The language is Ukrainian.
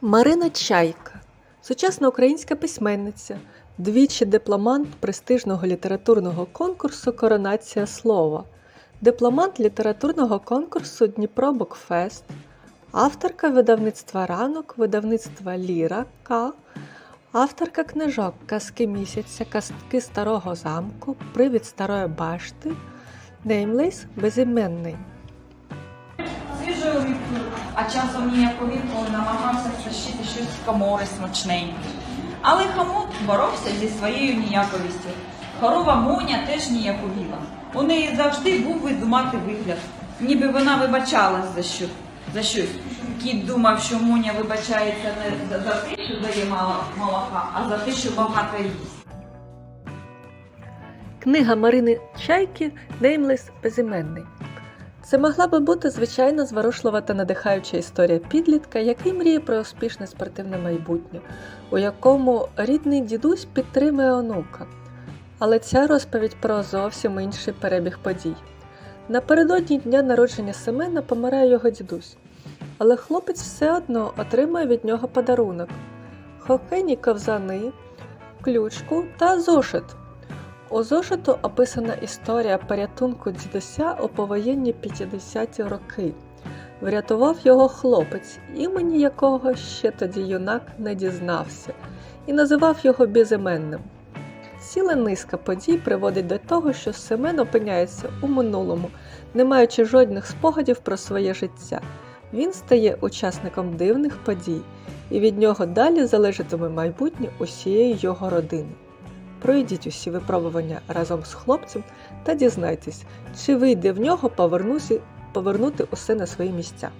Марина Чайка сучасна українська письменниця, двічі дипломант престижного літературного конкурсу Коронація слова, дипломант літературного конкурсу Дніпро Букфест, авторка видавництва ранок, видавництва Ліра К, авторка книжок Казки місяця, Казки старого замку, Привід старої башти, Неймлейс безіменний. А часом ніяковіркою намагався стащити щось з комори смачненьке. Але хамут боровся зі своєю ніяковістю. Корова Моня теж ніяковіла. У неї завжди був видумати вигляд, ніби вона вибачалась за що. За щось. Кіт думав, що Моня вибачається не за, те, що дає молока, а за те, що багато їсть. Книга Марини Чайки Неймлес безіменний. Це могла би бути звичайно зворушлива та надихаюча історія підлітка, який мріє про успішне спортивне майбутнє, у якому рідний дідусь підтримує онука. Але ця розповідь про зовсім інший перебіг подій. Напередодні дня народження Семена помирає його дідусь, але хлопець все одно отримує від нього подарунок: хокейні ковзани, ключку та зошит. У зошиту описана історія порятунку дідуся у повоєнні 50-ті роки. Врятував його хлопець, імені якого ще тоді юнак не дізнався, і називав його безіменним. Ціла низка подій приводить до того, що Семен опиняється у минулому, не маючи жодних спогадів про своє життя. Він стає учасником дивних подій, і від нього далі залежатиме майбутнє усієї його родини. Пройдіть усі випробування разом з хлопцем та дізнайтесь, чи вийде в нього повернути усе на свої місця.